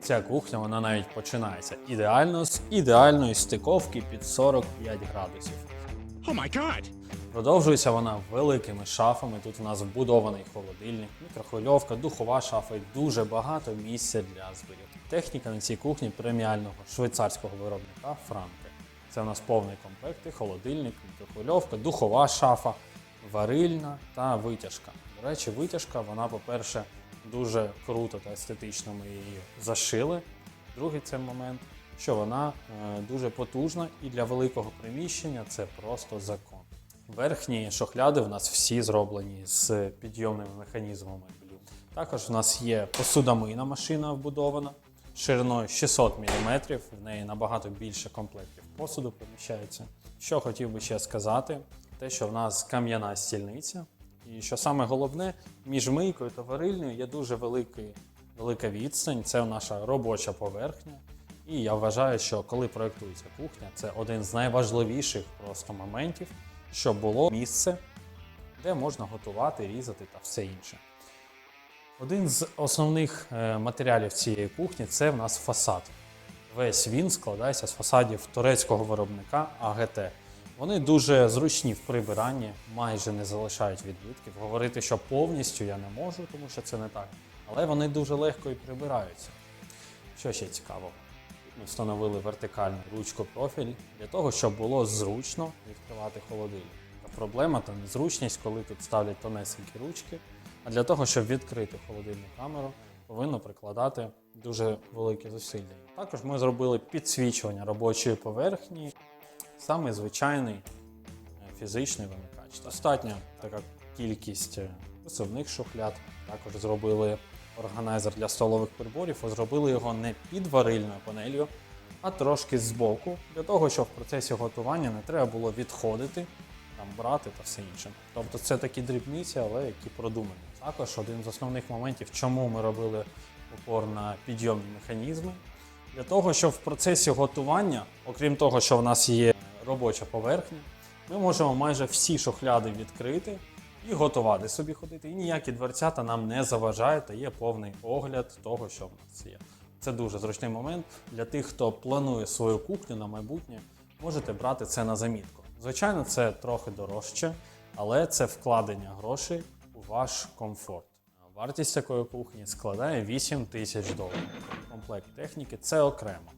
Ця кухня вона навіть починається ідеально з ідеальної стиковки під 45 градусів. Oh! Продовжується вона великими шафами. Тут у нас вбудований холодильник, мікрохвильовка, духова шафа і дуже багато місця для зберігання. Техніка на цій кухні преміального швейцарського виробника Франке. Це у нас повний комплект, і холодильник, мікрохвильовка, духова шафа, варильна та витяжка. До речі, витяжка, вона, по-перше, дуже круто та естетично ми її зашили. Другий це момент, що вона е, дуже потужна і для великого приміщення це просто закон. Верхні шохляди в нас всі зроблені з підйомними механізмами. Також у нас є посудомийна машина вбудована шириною 600 мм, в неї набагато більше комплектів посуду поміщається. Що хотів би ще сказати, те, що в нас кам'яна стільниця, і що саме головне, між мийкою та варильнею є дуже великий, велика відстань. Це наша робоча поверхня. І я вважаю, що коли проєктується кухня, це один з найважливіших просто моментів, щоб було місце, де можна готувати, різати та все інше. Один з основних е, матеріалів цієї кухні це в нас фасад. Весь він складається з фасадів турецького виробника АГТ. Вони дуже зручні в прибиранні, майже не залишають відбитків. Говорити, що повністю я не можу, тому що це не так. Але вони дуже легко і прибираються. Що ще цікаво? Ми встановили вертикальну ручку профіль для того, щоб було зручно відкривати холодильник. Та Проблема та незручність, коли тут ставлять тонесенькі ручки. А для того, щоб відкрити холодильну камеру, повинно прикладати дуже велике зусилля. Також ми зробили підсвічування робочої поверхні, саме звичайний е, фізичний вимикач. Достатня така кількість е, висувних шухляд. Також зробили органайзер для столових приборів, зробили його не під варильною панелью, а трошки збоку, для того, щоб в процесі готування не треба було відходити, там, брати та все інше. Тобто це такі дрібниці, але які продумані. Також один з основних моментів, чому ми робили упор на підйомні механізми, для того, щоб в процесі готування, окрім того, що в нас є робоча поверхня, ми можемо майже всі шухляди відкрити і готувати собі ходити. І ніякі дверцята нам не заважають, та є повний огляд того, що в нас є. Це дуже зручний момент для тих, хто планує свою кухню на майбутнє. Можете брати це на замітку. Звичайно, це трохи дорожче, але це вкладення грошей у ваш комфорт. Вартість такої кухні складає 8 тисяч доларів. Комплект техніки це окремо.